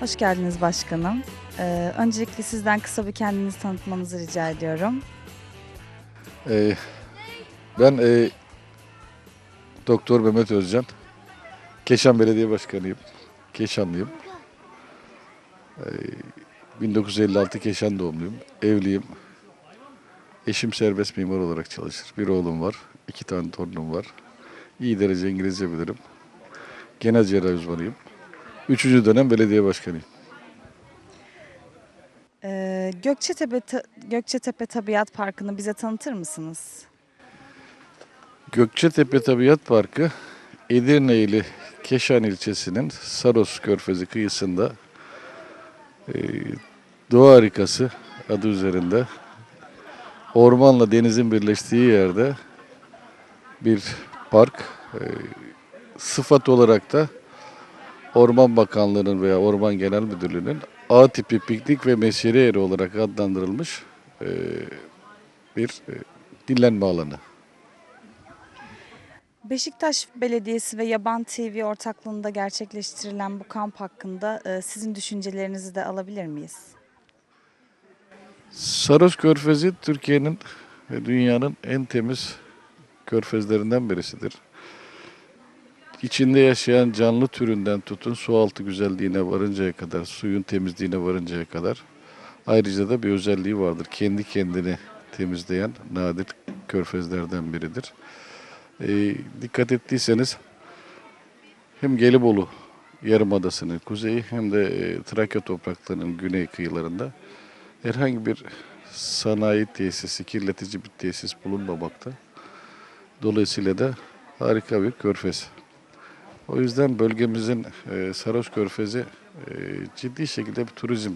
Hoş geldiniz başkanım. Ee, öncelikle sizden kısa bir kendinizi tanıtmanızı rica ediyorum. Ee, ben e, Doktor Mehmet Özcan. Keşan Belediye Başkanıyım. Keşanlıyım. Ee, 1956 Keşan doğumluyum. Evliyim. Eşim serbest mimar olarak çalışır. Bir oğlum var. iki tane torunum var. İyi derece İngilizce bilirim. Genel cerrahi uzmanıyım. Üçüncü dönem belediye başkanıyım. Ee, Gökçetepe, Gökçetepe Tabiat Parkı'nı bize tanıtır mısınız? Gökçetepe Tabiat Parkı Edirne ili Keşan ilçesinin Saros Körfezi kıyısında e, doğa harikası adı üzerinde ormanla denizin birleştiği yerde bir park. E, sıfat olarak da Orman Bakanlığı'nın veya Orman Genel Müdürlüğü'nün A tipi piknik ve mesire yeri olarak adlandırılmış e, bir e, dinlenme alanı. Beşiktaş Belediyesi ve Yaban TV ortaklığında gerçekleştirilen bu kamp hakkında e, sizin düşüncelerinizi de alabilir miyiz? Saros Körfezi Türkiye'nin ve dünyanın en temiz körfezlerinden birisidir. İçinde yaşayan canlı türünden tutun su altı güzelliğine varıncaya kadar, suyun temizliğine varıncaya kadar ayrıca da bir özelliği vardır. Kendi kendini temizleyen nadir körfezlerden biridir. Ee, dikkat ettiyseniz hem Gelibolu Yarımadası'nın kuzeyi hem de e, Trakya topraklarının güney kıyılarında herhangi bir sanayi tesisi, kirletici bir tesis bulunmamakta. Dolayısıyla da harika bir körfez. O yüzden bölgemizin e, Saros Körfezi e, ciddi şekilde bir turizm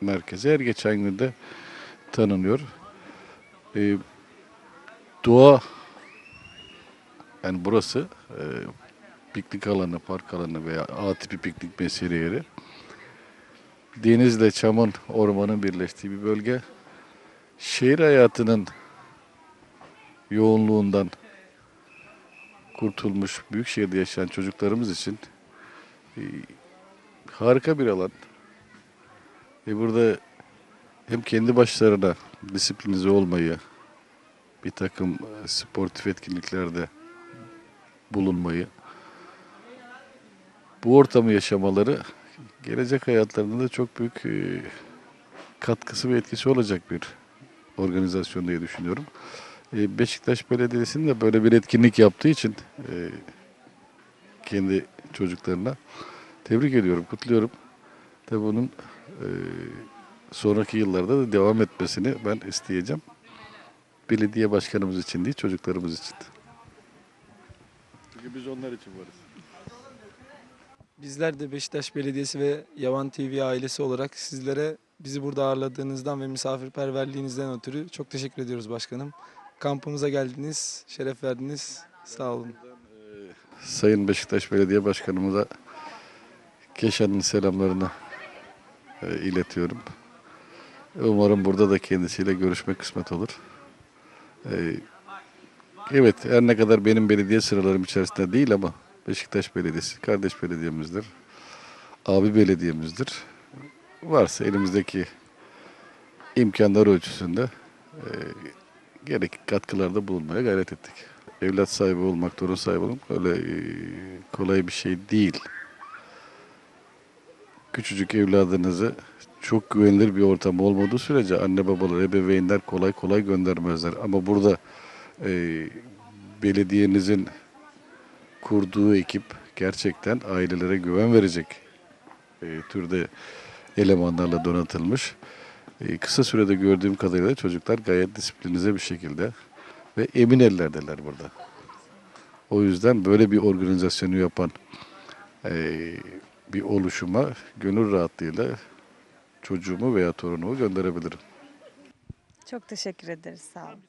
merkezi. Her geçen günde tanınıyor. E, doğa yani burası e, piknik alanı, park alanı veya A tipi piknik mesire yeri denizle çamın, ormanın birleştiği bir bölge. Şehir hayatının yoğunluğundan kurtulmuş, büyük şehirde yaşayan çocuklarımız için e, harika bir alan. Ve burada hem kendi başlarına disiplinize olmayı, bir takım sportif etkinliklerde bulunmayı, bu ortamı yaşamaları gelecek hayatlarında da çok büyük e, katkısı ve etkisi olacak bir organizasyon diye düşünüyorum. E, Beşiktaş Belediyesi'nin de böyle bir etkinlik yaptığı için e, kendi çocuklarına tebrik ediyorum, kutluyorum. Tabii bunun e, sonraki yıllarda da devam etmesini ben isteyeceğim. Belediye başkanımız için değil, çocuklarımız için. Çünkü biz onlar için varız. Bizler de Beşiktaş Belediyesi ve Yavan TV ailesi olarak sizlere bizi burada ağırladığınızdan ve misafirperverliğinizden ötürü çok teşekkür ediyoruz başkanım. Kampımıza geldiniz, şeref verdiniz. Sağ olun. Sayın Beşiktaş Belediye Başkanımıza Keşan'ın selamlarını e, iletiyorum. Umarım burada da kendisiyle görüşme kısmet olur. E, evet her ne kadar benim belediye sıralarım içerisinde değil ama Beşiktaş Belediyesi kardeş belediyemizdir. Abi belediyemizdir. Varsa elimizdeki imkanlar ölçüsünde e, gerek katkılarda bulunmaya gayret ettik. Evlat sahibi olmak, torun sahibi olmak öyle e, kolay bir şey değil. Küçücük evladınızı çok güvenilir bir ortam olmadığı sürece anne babalar, ebeveynler kolay kolay göndermezler. Ama burada e, belediyenizin kurduğu ekip gerçekten ailelere güven verecek e, türde elemanlarla donatılmış. E, kısa sürede gördüğüm kadarıyla çocuklar gayet disiplinize bir şekilde ve emin ellerdeler burada. O yüzden böyle bir organizasyonu yapan e, bir oluşuma gönül rahatlığıyla çocuğumu veya torunumu gönderebilirim. Çok teşekkür ederiz. Sağ olun.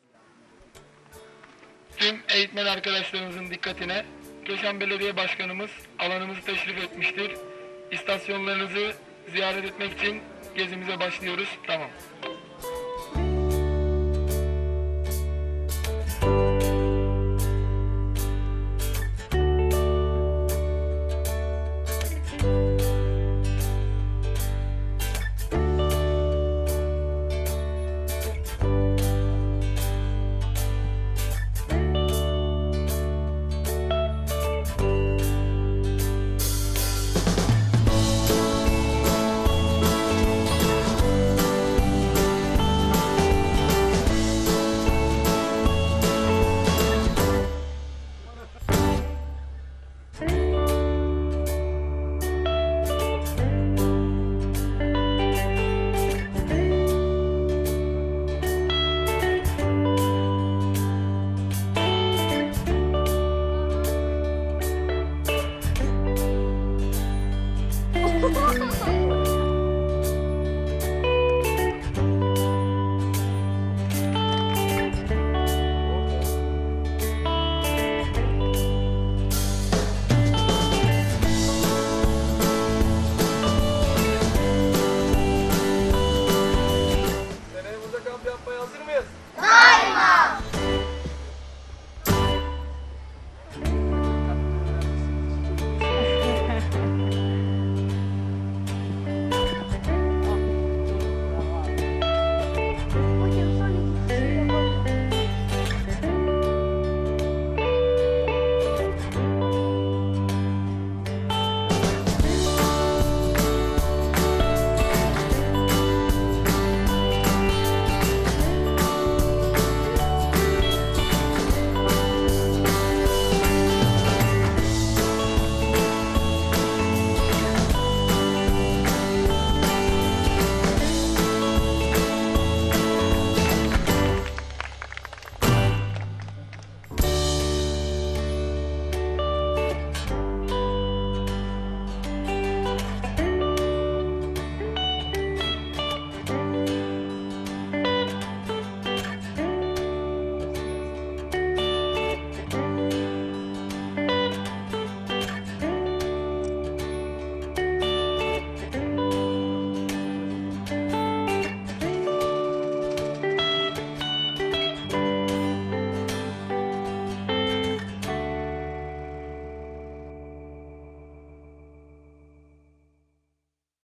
Tüm eğitmen arkadaşlarımızın dikkatine Keşan Belediye Başkanımız alanımızı teşrif etmiştir. İstasyonlarınızı ziyaret etmek için gezimize başlıyoruz. Tamam.